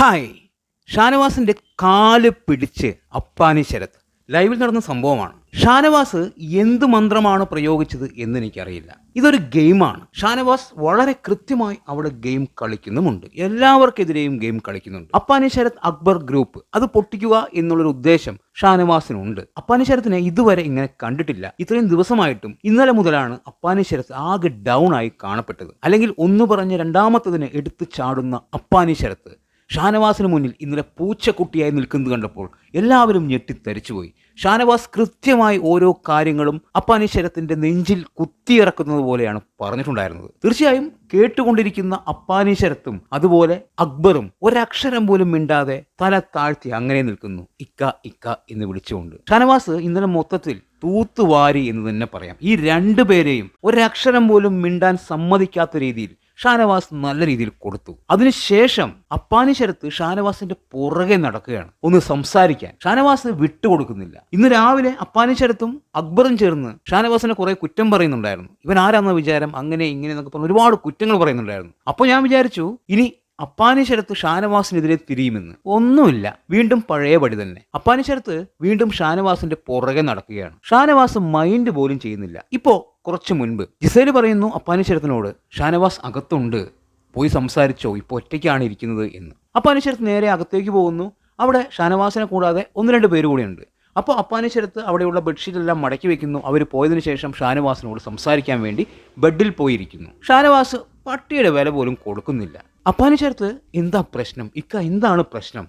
Hi. ഷാനവാസിന്റെ കാൽ പിടിച്ച് അപ്പാനി ശരത്. ലൈവിൽ നടന്ന സംഭവമാണ്. ഷാനവാസ് എന്ത് മന്ത്രമാണ് പ്രയോഗിച്ചത് എന്ന് എനിക്കറിയില്ല ഇതൊരു ഗെയിമാണ്. ഷാനവാസ് വളരെ കൃത്യമായി അവിടെ ഗെയിം കളിക്കുന്നുമുണ്ട്. എല്ലാവർക്കെതിരെയും ഗെയിം കളിക്കുന്നുണ്ട്. അപ്പാനി ശരത് അക്ബർ ഗ്രൂപ്പ്. അത് പൊട്ടിക്കുക എന്നുള്ളൊരു ഉദ്ദേശം ഷാനവാസിനുണ്ട്. അപ്പാനി ശരത്തിനെ ഇതുവരെ ഇങ്ങനെ കണ്ടിട്ടില്ല. ഇത്രയും ദിവസമായിട്ടും ഇന്നലെ മുതലാണ് അപ്പാനി ശരത് ആകെ ഡൗൺ ആയി കാണപ്പെട്ടത്. അല്ലെങ്കിൽ ഒന്ന് പറഞ്ഞ് രണ്ടാമത്തതിന് എടുത്തു ചാടുന്ന അപ്പാനി ശരത്ത്. ഷാനവാസിന് മുന്നിൽ ഇന്നലെ പൂച്ചക്കുട്ടിയായി നിൽക്കുന്നത് കണ്ടപ്പോൾ എല്ലാവരും ഞെട്ടിത്തരിച്ചുപോയി. ഷാനവാസ് കൃത്യമായി ഓരോ കാര്യങ്ങളും അപ്പാനീശ്വരത്തിന്റെ നെഞ്ചിൽ കുത്തിയിറക്കുന്നത് പോലെയാണ് പറഞ്ഞിട്ടുണ്ടായിരുന്നത്. തീർച്ചയായും കേട്ടുകൊണ്ടിരിക്കുന്ന അപ്പാനീശ്വരത്തും അതുപോലെ അക്ബറും ഒരക്ഷരം പോലും മിണ്ടാതെ തല താഴ്ത്തി അങ്ങനെ നിൽക്കുന്നു. ഇക്ക ഇക്ക എന്ന് വിളിച്ചുകൊണ്ട്. ഷാനവാസ് ഇന്നലെ മൊത്തത്തിൽ തൂത്തുവാരി എന്ന് തന്നെ പറയാം. ഈ രണ്ടു പേരെയും ഒരക്ഷരം പോലും മിണ്ടാൻ സമ്മതിക്കാത്ത രീതിയിൽ ഷാനവാസ് നല്ല രീതിയിൽ കൊടുത്തു. അതിനുശേഷം അപ്പാനി ശരത്ത് ഷാനവാസിന്റെ പുറകെ നടക്കുകയാണ്. ഒന്ന് സംസാരിക്കാൻ. ഷാനവാസ് വിട്ടുകൊടുക്കുന്നില്ല ഇന്ന് രാവിലെ അപ്പാനി ശരത്തും അക്ബറും ചേർന്ന് ഷാനവാസിനെ കുറെ കുറ്റം പറയുന്നുണ്ടായിരുന്നു. ഇവൻ ആരാന്ന വിചാരം? അങ്ങനെ ഇങ്ങനെ എന്നൊക്കെ പറഞ്ഞ് ഒരുപാട് കുറ്റങ്ങൾ പറയുന്നുണ്ടായിരുന്നു. അപ്പോൾ ഞാൻ വിചാരിച്ചു ഇനി അപ്പാനി ശരത്ത് ഷാനവാസിനെതിരെ തിരിയുമെന്ന്. ഒന്നുമില്ല. വീണ്ടും പഴയപടി തന്നെ. അപ്പാനി ശരത്ത് വീണ്ടും ഷാനവാസിന്റെ പുറകെ നടക്കുകയാണ്. ഷാനവാസ് മൈൻഡ് പോലും ചെയ്യുന്നില്ല. ഇപ്പോ കുറച്ചു മുൻപ് ജിസേൽ പറയുന്നു അപ്പാനി ശരത്തിനോട് ഷാനവാസ് അകത്തുണ്ട്. പോയി സംസാരിച്ചോ. ഇപ്പോൾ ഒറ്റയ്ക്കാണ് ഇരിക്കുന്നത് എന്ന്. അപ്പാനി ശരത്ത് നേരെ അകത്തേക്ക് പോകുന്നു. അവിടെ ഷാനവാസിനെ കൂടാതെ ഒന്ന് രണ്ട് പേര് കൂടിയുണ്ട്. അപ്പോൾ അപ്പാനി ശരത്ത് അവിടെയുള്ള ബെഡ്ഷീറ്റ് എല്ലാം മടക്കി വെക്കുന്നു. അവർ പോയതിനു ശേഷം ഷാനവാസിനോട് സംസാരിക്കാൻ വേണ്ടി ബെഡിൽ പോയിരിക്കുന്നു. ഷാനവാസ് പട്ടിയുടെ വില പോലും കൊടുക്കുന്നില്ല. അപ്പാനി ചേർത്ത് എന്താ പ്രശ്നം? ഇക്ക എന്താണ് പ്രശ്നം.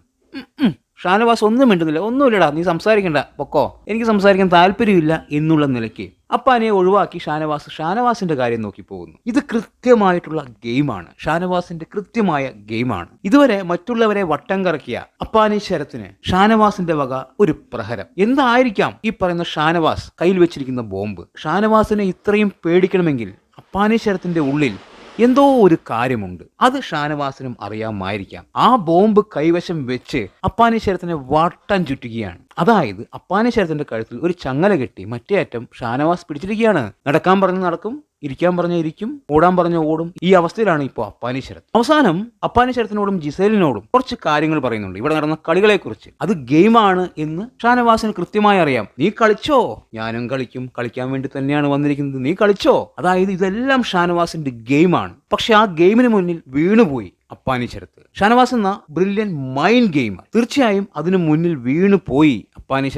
ഷാനവാസ് ഒന്നും മിണ്ടുന്നില്ല. ഒന്നുമില്ലടാ നീ സംസാരിക്കണ്ട. പൊക്കോ. എനിക്ക് സംസാരിക്കാൻ താല്പര്യമില്ല എന്നുള്ള നിലയ്ക്ക് അപ്പാനെ ഒഴിവാക്കി ഷാനവാസ് ഷാനവാസിന്റെ കാര്യം നോക്കി പോകുന്നു. ഇത് കൃത്യമായിട്ടുള്ള ഗെയിമാണ്. ഷാനവാസിന്റെ കൃത്യമായ ഗെയിമാണ്. ഇതുവരെ മറ്റുള്ളവരെ വട്ടം കറക്കിയ അപ്പാനി ശരത്തിന് ഷാനവാസിന്റെ വക ഒരു പ്രഹരം. എന്തായിരിക്കാം ഈ പറയുന്ന ഷാനവാസ് കയ്യിൽ വെച്ചിരിക്കുന്ന ബോംബ്? ഷാനവാസിനെ ഇത്രയും പേടിക്കണമെങ്കിൽ അപ്പാനി ശരത്തിന്റെ ഉള്ളിൽ എന്തോ ഒരു കാര്യമുണ്ട്. അത് ഷാനവാസിനും അറിയാമായിരിക്കാം. ആ ബോംബ് കൈവശം വെച്ച് അപ്പാനിശരത്തിനെ വട്ടം ചുറ്റുകയാണ്. അതായത് അപ്പാനിശരത്തിന്റെ കഴുത്തിൽ ഒരു ചങ്ങല കെട്ടി മറ്റേ അറ്റം ഷാനവാസ് പിടിച്ചിരിക്കുകയാണ്. നടക്കാൻ പറഞ്ഞു നടക്കും. ഇരിക്കാൻ പറഞ്ഞ ഇരിക്കും ഓടാൻ പറഞ്ഞ ഓടും. ഈ അവസ്ഥയിലാണ് ഇപ്പോൾ അപ്പാനിശരത്ത് അവസാനം അപ്പാനീശ്വരത്തിനോടും ജിസേലിനോടും കുറച്ച് കാര്യങ്ങൾ പറയുന്നുണ്ട്. ഇവിടെ നടന്ന കളികളെക്കുറിച്ച്. അത് ഗെയിമാണ് എന്ന് ഷാനവാസിന് കൃത്യമായി അറിയാം. നീ കളിച്ചോ? ഞാനും കളിക്കും. കളിക്കാൻ വേണ്ടി തന്നെയാണ് വന്നിരിക്കുന്നത്. നീ കളിച്ചോ? അതായത് ഇതെല്ലാം ഷാനവാസിന്റെ ഗെയിമാണ്. പക്ഷെ ആ ഗെയിമിന് മുന്നിൽ വീണുപോയി അപ്പാനി ഷാനവാസ് എന്ന ബ്രില്യൻ മൈൻഡ് ഗെയിം തീർച്ചയായും അതിനു മുന്നിൽ വീണുപോയി അപ്പാനി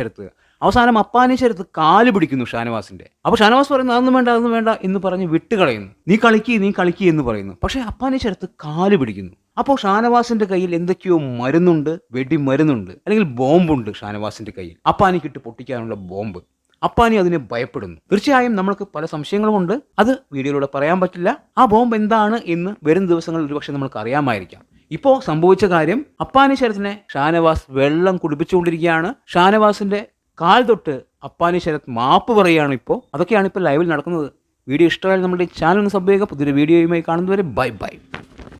അവസാനം അപ്പാനി ശരത്ത് കാൽ പിടിക്കുന്നു ഷാനവാസിന്റെ. അപ്പൊ ഷാനവാസ് പറയുന്നു അതൊന്നും വേണ്ട അതൊന്നും വേണ്ട എന്ന് പറഞ്ഞ് വിട്ടുകളയുന്നു. നീ കളിക്ക് നീ കളിക്ക് എന്ന് പറയുന്നു. പക്ഷെ അപ്പാനി ശരത്ത് കാൽ പിടിക്കുന്നു. അപ്പോൾ ഷാനവാസിന്റെ കയ്യിൽ എന്തൊക്കെയോ മരുന്നുണ്ട് വെടി മരുന്നുണ്ട് അല്ലെങ്കിൽ ബോംബുണ്ട് ഷാനവാസിന്റെ കയ്യിൽ. അപ്പാനിക്കിട്ട് പൊട്ടിക്കാനുള്ള ബോംബ്. അപ്പാനി അതിനെ ഭയപ്പെടുന്നു. തീർച്ചയായും നമ്മൾക്ക് പല സംശയങ്ങളുമുണ്ട് അത് വീഡിയോയിലൂടെ പറയാൻ പറ്റില്ല. ആ ബോംബ് എന്താണ് എന്ന് വരും ദിവസങ്ങളിൽ ഒരുപക്ഷെ നമ്മൾക്ക് അറിയാമായിരിക്കാം. ഇപ്പോൾ സംഭവിച്ച കാര്യം അപ്പാനി ശരത്തിനെ ഷാനവാസ് വെള്ളം കുടിപ്പിച്ചുകൊണ്ടിരിക്കുകയാണ്. ഷാനവാസിന്റെ കാൽ തൊട്ട് അപ്പാനി ശരത് മാപ്പ് പറയുകയാണ് ഇപ്പോൾ. അതൊക്കെയാണ് ഇപ്പോൾ ലൈവിൽ നടക്കുന്നത്. വീഡിയോ ഇഷ്ടമായാൽ നമ്മുടെ ചാനൽ ഒന്ന് സബ് ചെയ്യുക. പുതിയൊരു വീഡിയോയുമായി കാണുന്നതുവരെ ബൈ ബൈ